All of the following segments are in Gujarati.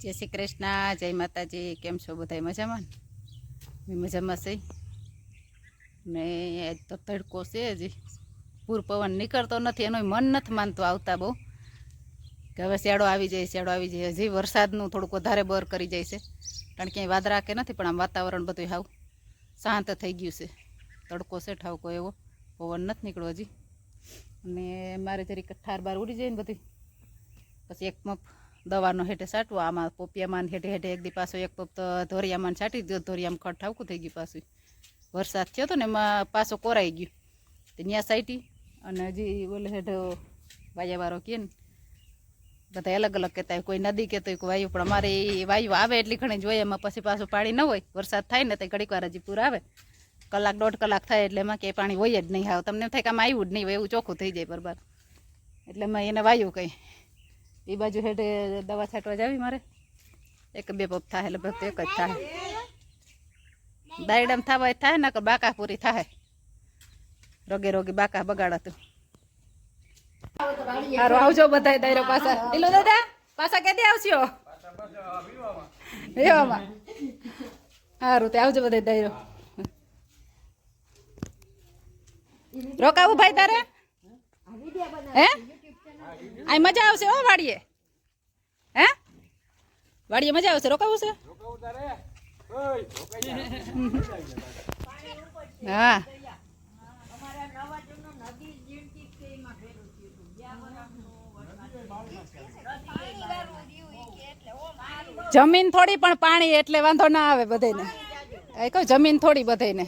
જય શ્રી કૃષ્ણ, જય માતાજી, કેમ છો બધા મજામાં? ને મજામાં છે ને તો તડકો છે હજી. પૂર પવન નીકળતો નથી એનું મન નથી માનતું આવતા બહુ. કે હવે શિયાળો આવી જાય શિયાળો આવી જાય. હજી વરસાદનું થોડુંક વધારે બર કરી જાય છે. કારણ કે વાદળા કે નથી, પણ આમ વાતાવરણ બધું હાવ શાંત થઈ ગયું છે. તડકો છે, ઠાવકો એવો. પવન નથી નીકળ્યો હજી. અને મારે જરીક ઠાર બાર ઉડી જાય ને બધી. પછી એક મપ દવાનો હેઠે સાટવો, આમાં પોપિયામાં હેઠે હેઠે એક દી પાછો એક પોપ તો ધોરિયામાં છાંટી દો ધોરિયામાં ખડ ઠાવકું થઈ ગયું પાછું. વરસાદ થયો હતો ને એમાં પાછો કોરાઈ ગયું. તો ત્યાં સાઈટી અને હજી ઓલે હેઠો વાયાવાળો કહે ને, બધા અલગ અલગ કહેતા કોઈ નદી કહેતો કોઈ વાયુ. પણ અમારે એ વાયુ આવે એટલી ઘણી જોઈએ એમાં પછી પાછું પાણી ન હોય. વરસાદ થાય ને તો ઘડીક વાર હજી પૂર આવે. કલાક દોઢ કલાક થાય એટલે એમાં ક્યાંય પાણી હોય જ નહીં. આવે તમને થાય કે આમાં આવ્યું જ નહીં હોય, એવું ચોખ્ખું થઈ જાય બરાબર. એટલે એમાં એને વાયુ કંઈ. એ બાજુ હેઠે દવા છાંટવા જાવી મારે. એક બે પગ થાય એટલે એક જ થાય. દાયડામ થવા થાય, નકર બાકા પૂરી થાય. રોગે રોગે બાકા બગાડતું. સારું આવજો બધા દાયરો પાછા. ઢીલો દાદા, પાછા ક્યાંથી આવશો? એવામાં સારું તે આવજો બધા દાયરો. રોકાવું ભાઈ તારે? હે? આ મજા આવશે હો વાડીએ. હે? વાડીએ મજા આવશે? રોકાવું છે? હા. જમીન થોડી પણ પાણી એટલે વાંધો ના આવે બધાને એ કહું, જમીન થોડી બધાને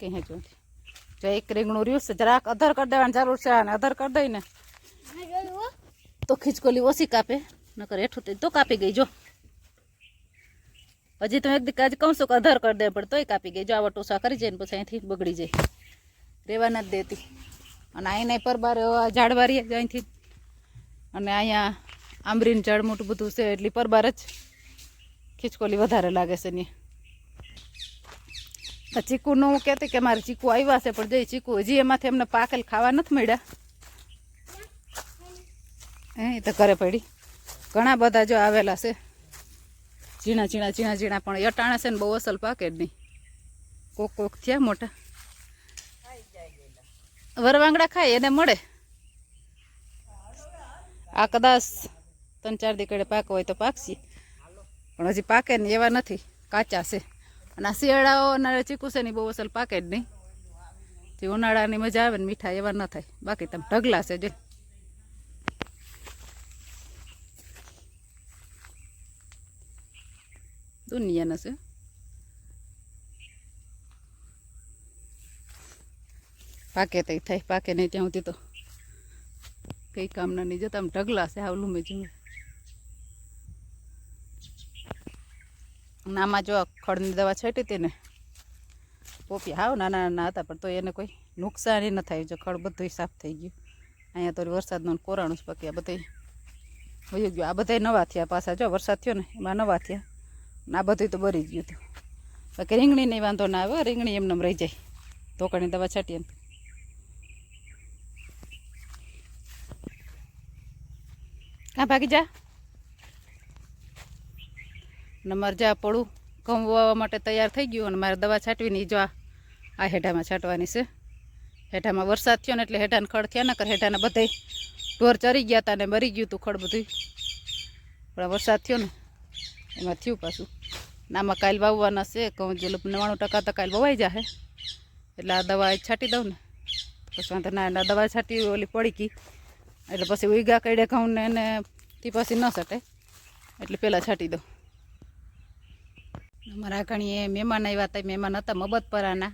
કે હે જો જો એક રીંગણું રહ્યું છે જરાક અધર કરી દેવાની જરૂર છે અને અધર કરી દઈ ને તો ખીચકોલી ઓછી કાપે નકર હેઠું તે તો કાપી ગઈ જો હજી તો એક દી કાજ કહું છું કે અધર કરી દે પણ તોય કાપી ગઈ જો આવા ટોસા કરી જાય ને પછી અહીંથી બગડી જાય રહેવા નથી દેતી અને અહીંના પરબાર ઝાડવારી જ અહીંથી અને અહીંયા આંબરીનું ઝાડ મોટું બધું છે એટલી પરબાર જ ખીચકોલી વધારે લાગે છે ને આ ચીકુનું હું કહેતી કે મારે ચીકુ આવ્યા છે, પણ જઈ ચીકુ હજી એમાંથી એમને પાકેલ ખાવા નથી મળ્યા. એ તો ઘરે પડી. ઘણા બધા જો આવેલા છે. ઝીણા ઝીણા ઝીણા ઝીણા, પણ અટાણા છે ને બહુ અસલ પાકે જ નહીં. કોક કોક થયા મોટા. વરવાંગડા ખાય, એને મળે. આ કદાચ ત્રણ ચાર દીકડે પાક હોય તો પાકશે. પણ હજી પાકે ને એવા નથી. કાચા છે. અને આ શિયાળાઓ અને ચીકુ છે ને બહુ અસલ પાકે જ નહીં. જે ઉનાળાની મજા આવે ને મીઠા એવા ન થાય. બાકી તમે ઢગલા છે, જે. દુનિયાના છે. પાકે તઈ થાય, પાકે નહીં ત્યાં સુધી તો. કઈ કામના નહીં, જતા આમ ઢગલા છે આવલું મેં જોયું નામાં જો ખડની દવા છાંટી હતી ને, પોપી હાવ નાના નાના હતા, પણ તો એને કોઈ નુકસાની ન થાય, જો ખડ બધું સાફ થઈ ગયું. અહીંયા તો વરસાદનું કોરાણું જ પક્યા બધું વયું ગયું. આ બધા નવા થયા પાછા, જો વરસાદ થયો ને, એમાં નવા થયા. આ બધું તો બરી ગયું હતું. બાકી રીંગણી નહીં વાંધો ના આવે રીંગણી એમને એમ રહી જાય. ધોકણની દવા છાંટીએ કાં ભાગી જા? ને મારે જા પડું. ઘઉં વાવવા માટે તૈયાર થઈ ગયું અને મારે દવા છાંટવીની જો આ હેઠામાં છાંટવાની છે. હેઠામાં વરસાદ થયો ને એટલે હેઠાને ખડ થયા, નકર હેઠાને બધે ઢોર ચરી ગયા હતા ને મરી ગયું હતું ખડ બધું પણ વરસાદ થયો ને, એમાં થયું પાછું. નામાં કાલ વાવવાના છે ઘઉં જો નવાણું ટકા તો કાલ વવાઈ જાહે. એટલે આ દવા છાંટી દઉં ને. પછી વાંધો ના એના દવા છાંટી ઓલી પડી ગઈ. એટલે પછી ઉઈગા કઈડે ઘઉં ને એને તે પછી ન સટે એટલે પહેલાં છાંટી દઉં. અમારા ઘણીએ મહેમાન આવ્યા હતા મહેમાન હતા મબતપરાના.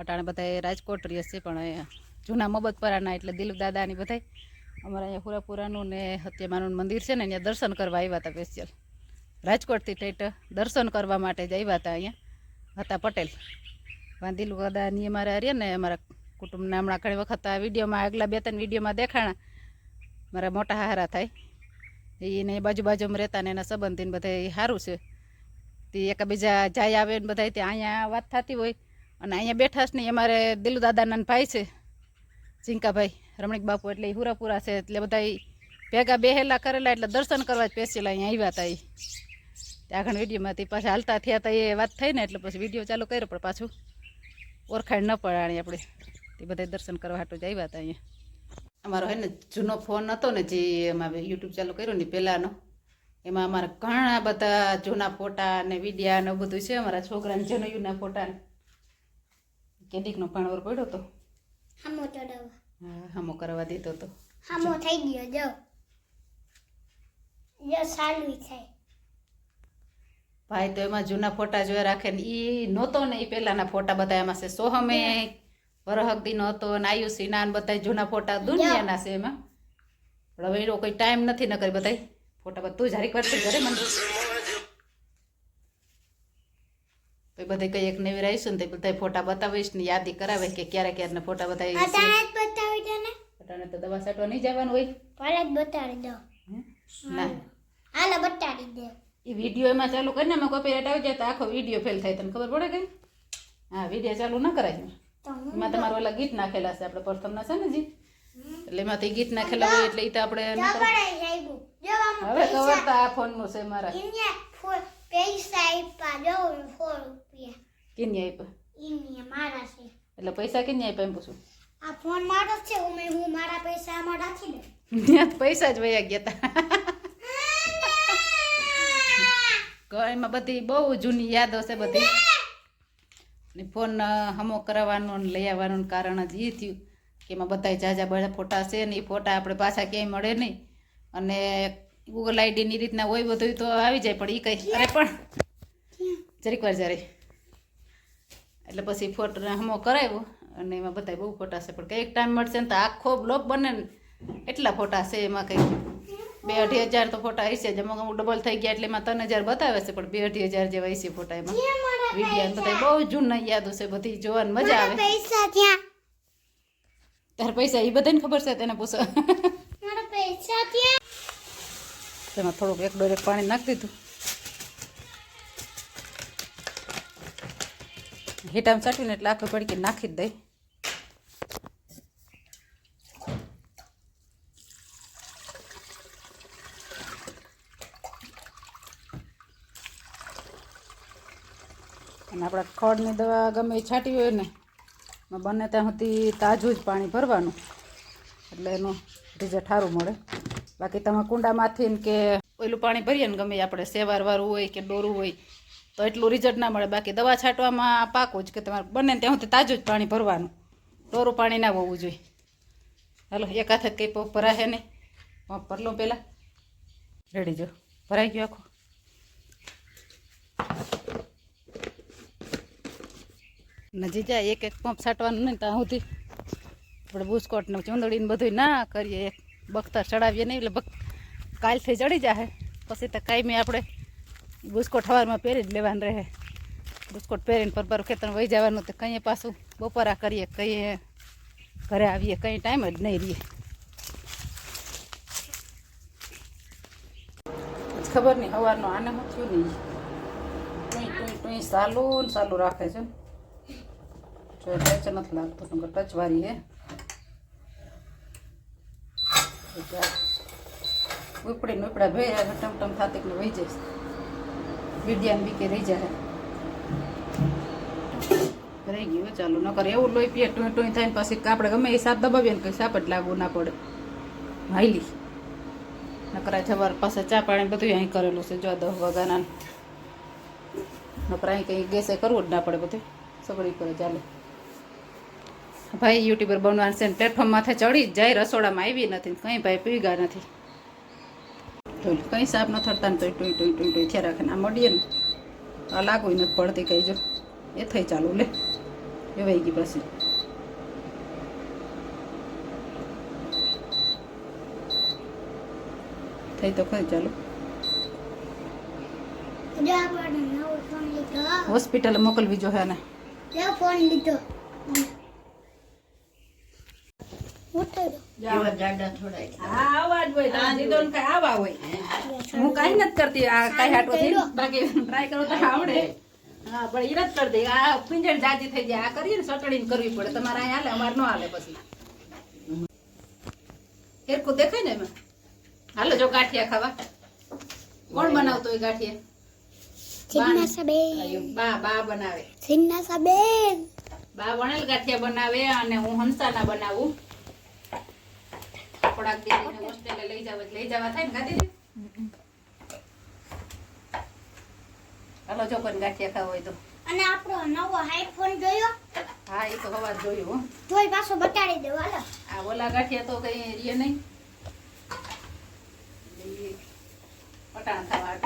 અટાણે બધા રાજકોટ રહે છે પણ જૂના મબતપરાના એટલે દિલીપ દાદાની બધા અમારા અહીંયા પૂરાપુરાનું ને હત્યામાનું મંદિર છે ને, અહીંયા દર્શન કરવા આવ્યા હતા સ્પેશિયલ રાજકોટથી ઠેઠ દર્શન કરવા માટે જ આવ્યા હતા અહીંયા, હતા પટેલ. વાંદીલુ દાદાની અમારા રહ્યા ને અમારા કુટુંબના હમણાં ઘણી વખત આ વિડીયોમાં, આગલા બે ત્રણ વિડીયોમાં દેખાણા. મારા મોટા હારા થાય. એને બાજુ બાજુમાં રહેતા ને એના સંબંધીને બધા સારું છે. તે એકબીજા જાય આવે ને બધા ત્યાં અહીંયા વાત થતી હોય. અને અહીંયા બેઠા છે ને અમારે દિલુ દાદાના ભાઈ છે, ઝીંકાભાઈ, રમણીક બાપુ એટલે એ હુરાપુરા છે, એટલે બધા ભેગા બેહેલા કરેલા એટલે દર્શન કરવા જ પેસેલા અહીંયા આવ્યા હતા એ ત્યાં આગળ વિડીયોમાંથી પાછા હાલતા થયા હતા એ વાત થઈ ને એટલે પછી વીડિયો ચાલુ કર્યો પણ પાછું ઓળખાણ ન પડાણી આપણે. તે બધા દર્શન કરવા હાટું જ આવ્યા હતા અહીંયા. અમારો હે ને જૂનો ફોન હતો ને જે એમાં યુટ્યુબ ચાલુ કર્યો ને પહેલાંનો એમાં અમારા ઘણા બધા જૂના ફોટા ને વિડીયા ને બધું છે અમારા છોકરાને જનયુના ફોટા ને. કેદીકનો પાણવર પડ્યો હતો હામો ચડાવવા. હા હામો કરવા દીધો તો. હામો થઈ ગયો જો. જો સાલું થાય. ભાઈ તો એમાં જૂના ફોટા જોયા રાખે ને એ નહોતો ને એ પહેલાના ફોટા બધા એમાં છે. સોહમે વરહકદી નહોતો હતો ને આયુષી ના બધા જૂના ફોટા દુનિયાના છે એમાં. હવે એનો કોઈ ટાઈમ નથી ન કરી બધા ફોટા બધું જ હરીક વાર ઘરે મને. પછી બધે કઈ એક નવી રહીશું ને તે બધા ફોટા બતાવીશ ને યાદી કરાવે કે ક્યારે ક્યારે ફોટા બતાવી દો તો દવા સાટવા નહીં જવાનું હોય. ભલે જ બતાડી દો. ના. હાલો બતાડી દે. એ વીડિયો એમાં ચાલુ કરીને એમાં કોપીરાઇટ આવી જાય તો આખો વીડિયો ફેલ થાય. તને ખબર પડે કઈ? હા વીડિયો ચાલુ ન કરાય. એમાં તમારું ઓલા ગીત નાખેલા છે. આપણે પ્રથમના છે ને જી? એટલે એમાંથી ગીત નાખેલા હોય એટલે એ તો આપણે ન હવે ખબર તો આ ફોનનું છે મારા. પૈસા આપ્યા જો સો રૂપિયા. કિન્ની આપ્યા મારા છે. એટલે પૈસા આપ્યા એમ પૂછું. આ ફોન મારો છે. હું મેં હું મારા પૈસા આમાં રાખી દઉં. ત્યાં તો પૈસા જ વયા ગયા હતા એમાં બધી બહુ જૂની યાદો છે બધી. ને! ફોન હમો કરાવવાનો લઈ આવવાનું કારણ જ એ થયું. કે એમાં બધા જાજા બધા ફોટા છે ને એ ફોટા આપણે પાછા ક્યાંય મળે નહીં. અને ગૂગલ આઈડીની રીતના હોય બધું તો આવી જાય પણ એ કંઈ અરે પણ જરીક વાર જરી એટલે પછી ફોટો હમો કરાવ્યો અને એમાં બધા બહુ ફોટા છે. પણ કંઈક ટાઈમ મળશે ને તો આખો બ્લોક બને ને એટલા ફોટા છે એમાં કંઈક બે અઢી હજાર તો ફોટા હશે જ. અમુક અમુક ડબલ થઈ ગયા એટલે એમાં ત્રણ હજાર બતાવે છે પણ બે અઢી હજાર જેવા હશે ફોટા એમાં. વિડીયા બધા બહુ જૂના યાદો છે બધી જોવાની મજા આવે. પૈસા ત્યાં તાર પૈસા એ બધાને ખબર છે તેને પૂછો. તેમાં થોડુંક એક ડોરેક પાણી નાખી દીધું. હીટામાં ચાટીને એટલે આખી પડકી નાખી જ દઈ. અને આપણે ખડની દવા ગમે એ છાંટી હોય ને બને ત્યાં સુધી તાજું જ પાણી ભરવાનું. એટલે એનું રિઝલ્ટ સારું મળે. બાકી તમે કુંડામાંથી કે ઓલું પાણી ભરીએ ને ગમે આપણે સેવારવાળું હોય કે ડોરું હોય, તો એટલું રિઝલ્ટ ના મળે. બાકી દવા છાંટવામાં પાકું જ કે તમારે બને ત્યાં સુધી તાજું જ પાણી ભરવાનું. ડોરું પાણી ના હોવું જોઈએ. હાલો, એક હાથે કંઈ ભરાશે નહીં. પંપ ભરલો પહેલાં. રેડી જો. ભરાઈ ગયો આખો. નજી જાય એક એક પંપ છાંટવાનું નહીં ત્યાં સુધી આપણે બુસ્કોટ ને ચૂંદડીને બધું ના કરીએ. એક બખતર ચડાવીએ નહીં એટલે બક કાલથી ચડી જાય પછી તો કાંઈ આપણે બુસ્કોટ હવારમાં પહેરી જ લેવાનું રહે. બુસ્કોટ પહેરીને પર ખેતર વહી જવાનું તો કંઈ પાછું બપોરા કરીએ કંઈ ઘરે આવીએ, કંઈ ટાઈમ જ નહીં રહીએ. ખબર નહીં સવારનો આનંદ થયું નહીં. ટુઈ ટુઈ ટુઈ સાલું સાલું રાખે છે. જો ટચ નથી લાગતો, નકર ટચ વાળી હે. ઉપડી ઉપડા ભેરા ટમ ટમ થાતી ને વહી જઈશ વિદ્યાન બીકે રહી જાય. રહી ગયું, ચાલો, નકર એવું લોહી પીએ ટોઈ ટોઈ થઈને પછી આપણે ગમે એ સાપ દબાવીએ ને કંઈ સાપ જ લાગવું ના પડે. હાઈલી નકરા જવાર પાસે ચા પાણી બધું અહીં કરેલું છે, જો દસ વાગાના નકરા અહીં કંઈ ગેસે કરવું જ ના પડે બધું. સગડી કરે ચાલે. ભાઈ યુટ્યુબર બનવાનું છે ને પ્લેટફોર્મ માથે ચડી જાય રસોડામાં આવી નથી કંઈ ભાઈ પીગા નથી. કંઈ સાપ ન થતા ને તો ટુઈ ટુઈ ટુઈ ટુઈ થયા રાખે ને આ મળીએ ને. આ લાગુ નથી પડતી કઈ જો. એ થઈ ચાલુ લે. એ વહી ગઈ પછી. થઈ તો ખરી ચાલુ. હોસ્પિટલે મોકલવી જો ને. ફોન લીધો. હા અવાજ હોય તારા જીદોન કાંઈ આવા હોય. હું કાંઈ નથી કરતી આ કાંઈ હાટો થી બાકી ટ્રાય કરો તો આવડે. હા પણ ઈ નથી કરતી. આ પિંજણ જાજી થઈ જાય. આ કરીએ ને સટડીને કરવી પડે. તમારે અહીંયા હાલે અમારે ન હાલે પછી. હેરકું દેખાય ને એમાં? હાલો જો ગાંઠિયા ખાવા. કોણ બનાવતો હોય ગાંઠિયા? બા બા બનાવે. બા વણેલ ગાંઠિયા બનાવે અને હું હંસાના બનાવું. થોડાક દીદીને હોસ્ટેલે લઈ જાવ લઈ જવા થાય ને ગાદી હાલો જો કોઈ ગાંઠિયા ખાવા હોય તો. અને આપણો નવો આઈફોન જોયો? હા એ તો હવા જોયું જોઈ પાછો બતાડી દઉં હાલો. આ ઓલા ગાંઠિયા તો કઈ રીએ નહીં. પટાણ ખાવા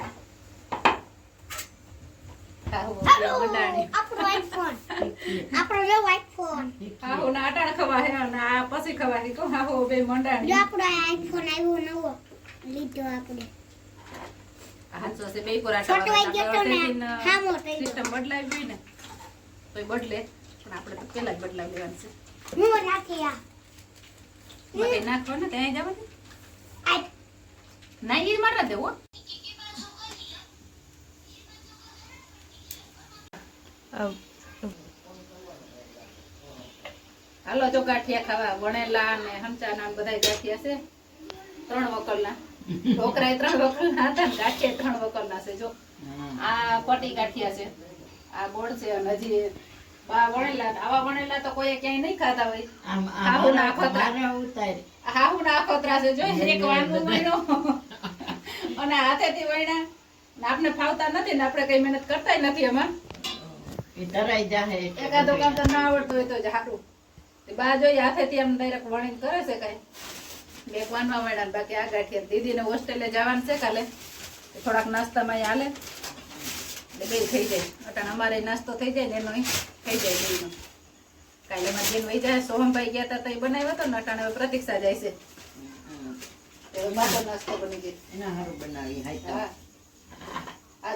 આપણો આઈફોન નવો આઈફોન ના ખવા હે અને આ પછી ખવા હે તો હાહુ બે મંડાણી? જો આપણો આઈફોન આવ્યો નવો લીધો આપણે. હાંચો છે બે કોરા છોટો આઈ ગયો ને હામો થઈ સિસ્ટમ બદલાવી હોય ને તો બદલે. પણ આપણે તો પેલા જ બદલાવી લેવાનું છે. હું રાખી આ. બધે નાખવા ને ત્યાં જવાનું આ ના ઈ મારા દેવો. હાલો જો ગાંઠિયા ખાવા વણેલા ને હમચાના બધા ગાંઠિયા છે. ત્રણ વકલના. ઢોકરા ત્રણ વકલના હતા ગાંઠિયા ત્રણ વકલના છે જો. આ પટી ગાંઠિયા છે. આ ગોળ છે અને હજી બા વણેલા આવા વણેલા તો કોઈ ક્યાંય નહીં ખાતા હોય. હાહુ ના ખોતા હાહુ ના ખોતરા છે જો એક વાનગું બન્યો અને હાથેથી વણ્યા. આપણે ફાવતા નથી ને આપણે કઈ મહેનત કરતાય નથી એમાં. એકાદો કામ તો ના આવડતું હોય તો જ સારું બા જોઈએ હાથેથી આમ ડાયરેક્ટ વણીને કરે છે કઈ. બે વાનવા વણ્યા બાકી આ ગાંઠિયા દીદીને હોસ્ટેલે જવાનું છે કાલે. થોડાક નાસ્તામાં હાલે. એટલે બે થઈ જાય. અટાણ અમારે નાસ્તો થઈ જાય ને એનો થઈ જાય બેનો કાલે એમાં બેન વહી જાય. સોહમભાઈ ગયા હતા તો એ બનાવ્યો હતો ને અટાણ હવે પ્રતીક્ષા જાય છે. બાતો નાસ્તો બની જાય એના સારું બનાવી હા.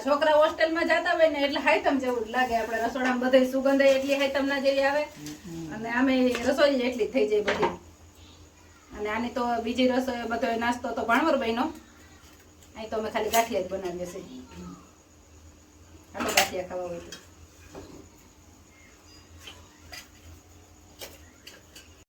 છોકરા હોસ્ટેલમાં જતા હોય ને એટલે હાઈતમ જેવું જ લાગે. આપણે રસોડામાં બધી સુગંધ એટલી હાઈતમ ના જેવી આવે. અને આમે રસોઈ એટલી થઈ જાય બધી. અને આની તો બીજી રસોઈ બધો નાસ્તો તો ભાણવર બહેનો અહીં તો અમે ખાલી ગાંઠિયા જ બનાવીએ છીએ. હાલો ગાંઠિયા ખાવા હોય